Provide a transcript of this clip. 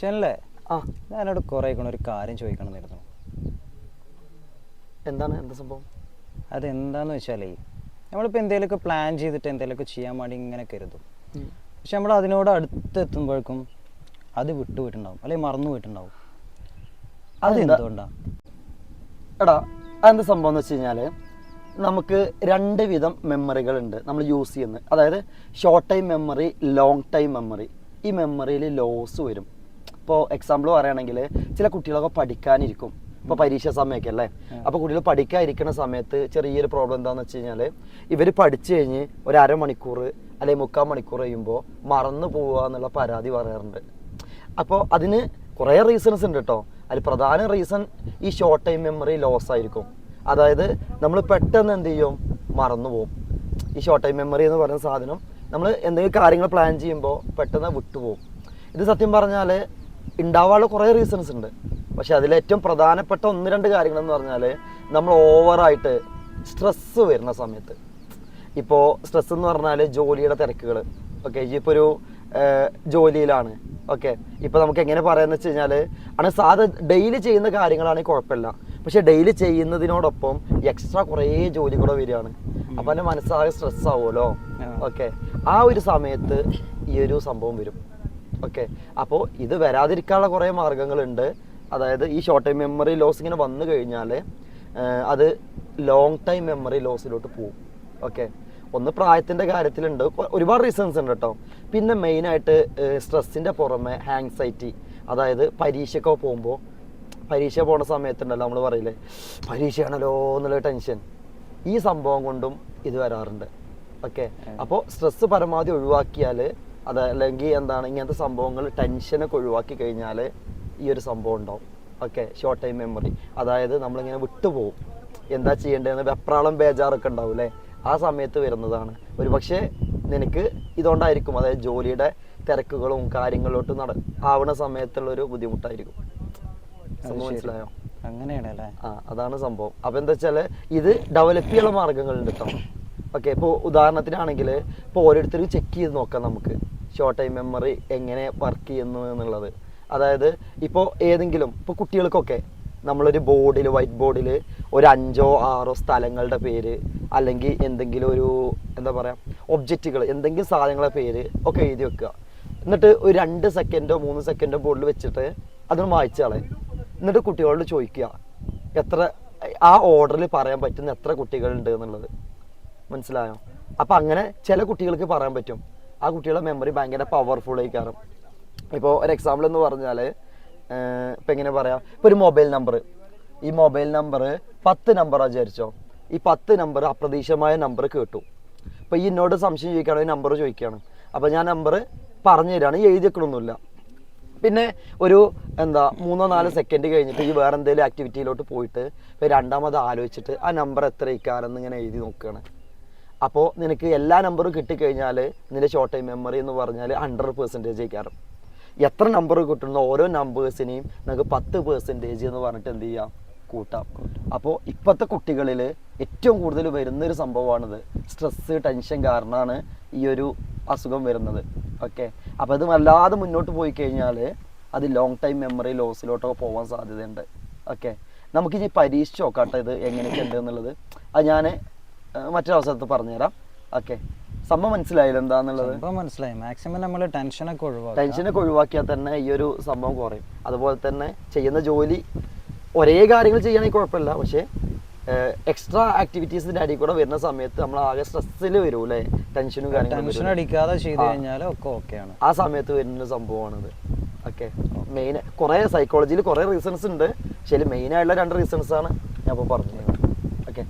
ചെല്ലേ ആ. ഞാനോട് കുറേ ഒരു കാര്യം ചോദിക്കണമെന്നിരുന്നു എന്താണ്? എന്താ സംഭവം? അതെന്താന്ന് വെച്ചാലേ നമ്മളിപ്പോൾ എന്തെങ്കിലുമൊക്കെ പ്ലാൻ ചെയ്തിട്ട് എന്തെങ്കിലുമൊക്കെ ചെയ്യാൻ വേണ്ടി ഇങ്ങനെ കരുതും. പക്ഷെ നമ്മൾ അതിനോട് അടുത്തെത്തുമ്പോഴേക്കും അത് വിട്ടുപോയിട്ടുണ്ടാവും അല്ലെങ്കിൽ മറന്നു പോയിട്ടുണ്ടാവും അതെന്തുകൊണ്ടാണ് എടാ അതെന്താ സംഭവം എന്ന് വെച്ച് കഴിഞ്ഞാൽ നമുക്ക് രണ്ട് വിധം മെമ്മറികൾ ഉണ്ട് നമ്മൾ യൂസ് ചെയ്യുന്നത്. അതായത് short time memory long time memory ഈ മെമ്മറിയിൽ ലോസ് വരും. ഇപ്പോൾ എക്സാമ്പിൾ പറയുകയാണെങ്കിൽ ചില കുട്ടികളൊക്കെ പഠിക്കാനിരിക്കും. ഇപ്പോൾ പരീക്ഷ സമയമൊക്കെ അല്ലേ? അപ്പോൾ കുട്ടികൾ പഠിക്കാതിരിക്കുന്ന സമയത്ത് ചെറിയൊരു പ്രോബ്ലം എന്താണെന്ന് വെച്ച് കഴിഞ്ഞാൽ ഇവർ പഠിച്ചു കഴിഞ്ഞ് ഒരു അരമണിക്കൂർ അല്ലെങ്കിൽ മുക്കാൽ മണിക്കൂർ കഴിയുമ്പോൾ മറന്നു പോവുക എന്നുള്ള പരാതി പറയാറുണ്ട്. അപ്പോൾ അതിന് കുറേ റീസൺസ് ഉണ്ട് കേട്ടോ അതിൽ പ്രധാന റീസൺ ഈ ഷോർട്ട് ടൈം മെമ്മറി ലോസ് ആയിരിക്കും. അതായത് നമ്മൾ പെട്ടെന്ന് എന്ത് ചെയ്യും? മറന്നു പോകും ഈ ഷോർട്ട് ടൈം മെമ്മറി എന്ന് പറയുന്ന സാധനം നമ്മൾ എന്തെങ്കിലും കാര്യങ്ങൾ പ്ലാൻ ചെയ്യുമ്പോൾ പെട്ടെന്ന് വിട്ടുപോകും ഇത് സത്യം പറഞ്ഞാൽ ഉണ്ടാവാനുള്ള കുറേ റീസൺസ് ഉണ്ട്. പക്ഷെ അതിൽ ഏറ്റവും പ്രധാനപ്പെട്ട ഒന്ന് രണ്ട് കാര്യങ്ങൾ എന്ന് പറഞ്ഞാൽ നമ്മൾ ഓവറായിട്ട് സ്ട്രെസ്സ് വരുന്ന സമയത്ത്. ഇപ്പോൾ സ്ട്രെസ് എന്ന് പറഞ്ഞാൽ ജോലിയുടെ തിരക്കുകൾ ഓക്കെ ഇപ്പോൾ ഒരു ജോലിയിലാണ്. ഓക്കെ ഇപ്പോൾ നമുക്ക് എങ്ങനെ പറയാമെന്ന് വെച്ച് കഴിഞ്ഞാൽ ആണ് സാധാ ഡെയിലി ചെയ്യുന്ന കാര്യങ്ങളാണെങ്കിൽ കുഴപ്പമില്ല. പക്ഷേ ഡെയിലി ചെയ്യുന്നതിനോടൊപ്പം എക്സ്ട്രാ കുറേ ജോലി കൂടെ വരികയാണ്. അപ്പോൾ എന്റെ മനസ്സാകെ സ്ട്രെസ് ആവുമല്ലോ. ഓക്കെ ആ ഒരു സമയത്ത് ഈ ഒരു സംഭവം വരും. ഓക്കെ അപ്പോൾ ഇത് വരാതിരിക്കാനുള്ള കുറേ മാർഗങ്ങളുണ്ട്. അതായത് ഈ ഷോർട്ട് ടൈം മെമ്മറി ലോസ് ഇങ്ങനെ വന്നു കഴിഞ്ഞാൽ അത് ലോങ് ടൈം മെമ്മറി ലോസിലോട്ട് പോകും ഓക്കെ ഒന്ന് പ്രായത്തിന്റെ കാര്യത്തിലുണ്ട്. ഒരുപാട് റീസൺസ് ഉണ്ട് കേട്ടോ പിന്നെ മെയിനായിട്ട് സ്ട്രെസ്സിന്റെ പുറമെ ആങ്സൈറ്റി അതായത് പരീക്ഷയ്ക്കോ പോകുമ്പോൾ പരീക്ഷ പോണ സമയത്തുണ്ടല്ലോ നമ്മൾ പറയില്ലേ പരീക്ഷയാണല്ലോ എന്നുള്ള ടെൻഷൻ ഈ സംഭവം കൊണ്ടും ഇത് വരാറുണ്ട്. ഓക്കെ അപ്പോൾ സ്ട്രെസ്സ് പരമാവധി ഒഴിവാക്കിയാൽ അത് അല്ലെങ്കിൽ എന്താണ് ഇങ്ങനത്തെ സംഭവങ്ങൾ ടെൻഷനൊക്കെ ഒഴിവാക്കി കഴിഞ്ഞാൽ ഈ ഒരു സംഭവം ഉണ്ടാവും. ഓക്കെ ഷോർട്ട് ടൈം മെമ്മറി അതായത് നമ്മളിങ്ങനെ വിട്ടുപോകും എന്താ ചെയ്യേണ്ടതെന്ന് വെപ്രാളം ബേജാറൊക്കെ ഉണ്ടാവും അല്ലേ? ആ സമയത്ത് വരുന്നതാണ്. ഒരു പക്ഷേ നിനക്ക് ഇതുകൊണ്ടായിരിക്കും അതായത് ജോലിയുടെ തിരക്കുകളും കാര്യങ്ങളോട്ട് നട ആവണ സമയത്തുള്ള ഒരു ബുദ്ധിമുട്ടായിരിക്കും. മനസ്സിലായോ? അങ്ങനെയാണ് ആ അതാണ് സംഭവം. അപ്പൊ എന്താ വെച്ചാൽ ഇത് ഡെവലപ്പ് ചെയ്യാനുള്ള മാർഗങ്ങളുണ്ട് കേട്ടോ ഓക്കെ ഇപ്പോൾ ഉദാഹരണത്തിനാണെങ്കിൽ ഇപ്പോൾ ഓരോരുത്തരും ചെക്ക് ചെയ്ത് നോക്കാം നമുക്ക്. ഷോർട്ട് ടൈം മെമ്മറി എങ്ങനെ വർക്ക് ചെയ്യുന്നു എന്നുള്ളത്. അതായത് ഇപ്പോൾ ഏതെങ്കിലും ഇപ്പോൾ കുട്ടികൾക്കൊക്കെ നമ്മളൊരു ബോർഡിൽ വൈറ്റ് ബോർഡിൽ ഒരു അഞ്ചോ ആറോ സ്ഥലങ്ങളുടെ പേര് അല്ലെങ്കിൽ എന്തെങ്കിലും ഒരു എന്താ പറയുക ഒബ്ജക്റ്റുകൾ എന്തെങ്കിലും സാധനങ്ങളുടെ പേര് ഒക്കെ എഴുതി വെക്കുക. എന്നിട്ട് ഒരു രണ്ട് സെക്കൻഡോ മൂന്ന് സെക്കൻഡോ ബോർഡിൽ വെച്ചിട്ട് അതൊന്ന് വായിച്ചു കളയും. എന്നിട്ട് കുട്ടികളോട് ചോദിക്കുക എത്ര ആ ഓർഡറിൽ പറയാൻ പറ്റുന്ന എത്ര കുട്ടികളുണ്ട് എന്നുള്ളത്. മനസ്സിലായോ? അപ്പം അങ്ങനെ ചില കുട്ടികൾക്ക് പറയാൻ പറ്റും. ആ കുട്ടികളുടെ മെമ്മറി ഭയങ്കര പവർഫുൾ ആയിക്കാറും. ഇപ്പോൾ ഒരു എക്സാമ്പിൾ എന്ന് പറഞ്ഞാൽ ഇപ്പം എങ്ങനെ പറയാം? ഇപ്പോൾ ഒരു മൊബൈൽ നമ്പർ ഈ മൊബൈൽ നമ്പർ പത്ത് നമ്പർ വിചാരിച്ചോ? ഈ പത്ത് നമ്പർ അപ്രതീക്ഷിതമായ നമ്പർ കേട്ടു. അപ്പോൾ ഈ എന്നോട് സംശയം ചോദിക്കുകയാണെങ്കിൽ നമ്പർ ചോദിക്കുകയാണ് അപ്പോൾ ഞാൻ നമ്പർ പറഞ്ഞു തരാണ് ഈ എഴുതി വെക്കണമൊന്നുമില്ല പിന്നെ ഒരു എന്താ മൂന്നോ നാലോ സെക്കൻഡ് കഴിഞ്ഞിട്ട് ഈ വേറെ എന്തെങ്കിലും ആക്ടിവിറ്റിയിലോട്ട് പോയിട്ട് രണ്ടാമത് ആലോചിച്ചിട്ട് ആ നമ്പർ എത്ര ഇക്കാരെന്ന് ഇങ്ങനെ എഴുതി നോക്കുകയാണ് അപ്പോൾ നിനക്ക് എല്ലാ നമ്പറും കിട്ടിക്കഴിഞ്ഞാൽ നിന്റെ ഷോർട്ട് ടൈം മെമ്മറി എന്ന് പറഞ്ഞാൽ ഹൺഡ്രഡ് പെർസെന്റേജ് ആയിക്കാറും. എത്ര നമ്പർ കിട്ടുന്ന ഓരോ നമ്പേഴ്സിനെയും നമുക്ക് പത്ത് പെർസെന്റേജ് എന്ന് പറഞ്ഞിട്ട് എന്ത് ചെയ്യാം? കൂട്ടാം. അപ്പോൾ ഇപ്പോഴത്തെ കുട്ടികളിൽ ഏറ്റവും കൂടുതൽ വരുന്നൊരു സംഭവമാണിത്. സ്ട്രെസ്സ് ടെൻഷൻ കാരണമാണ് ഈ ഒരു അസുഖം വരുന്നത്. ഓക്കെ അപ്പോൾ ഇത് വല്ലാതെ മുന്നോട്ട് പോയി കഴിഞ്ഞാൽ അത് ലോങ് ടൈം മെമ്മറി ലോസിലോട്ടൊക്കെ പോകാൻ സാധ്യതയുണ്ട്. ഓക്കെ നമുക്കിനി പരീക്ഷിച്ച് നോക്കാട്ടെ ഇത് എങ്ങനെയൊക്കെ ഉണ്ട് എന്നുള്ളത്. അത് ഞാൻ മറ്റൊരു അവസരത്തിൽ പറഞ്ഞുതരാം. ഓക്കെ സംഭവം മനസ്സിലായില്ല എന്താന്നുള്ളത്? സംഭവം മനസ്സിലായി. മാക്സിമം നമ്മൾ ടെൻഷനൊക്കെ ഒഴിവാക്കാം ടെൻഷനൊക്കെ ഒഴിവാക്കിയാൽ തന്നെ ഈ ഒരു സംഭവം കുറയും. അതുപോലെ തന്നെ ചെയ്യുന്ന ജോലി ഒരേ കാര്യങ്ങൾ ചെയ്യുകയാണെങ്കിൽ കുഴപ്പമില്ല. പക്ഷേ എക്സ്ട്രാ ആക്ടിവിറ്റീസിന്റെ അടിയിൽ കൂടെ വരുന്ന സമയത്ത് നമ്മൾ ആകെ സ്ട്രെസ്സിൽ വരും അല്ലേ ടെൻഷനും ടെൻഷൻ അടിക്കാതെ ചെയ്ത്. കഴിഞ്ഞാൽ ഒക്കെ ഓക്കെയാണ് ആ സമയത്ത് വരുന്ന സംഭവമാണിത്. ഓക്കെ മെയിൻ കുറേ സൈക്കോളജിയിൽ കുറേ റീസൺസ് ഉണ്ട്. ശരി മെയിൻ ആയിട്ടുള്ള രണ്ട് റീസൺസ് ആണ് ഞാൻ ഇപ്പോൾ പറഞ്ഞത്. ഓക്കെ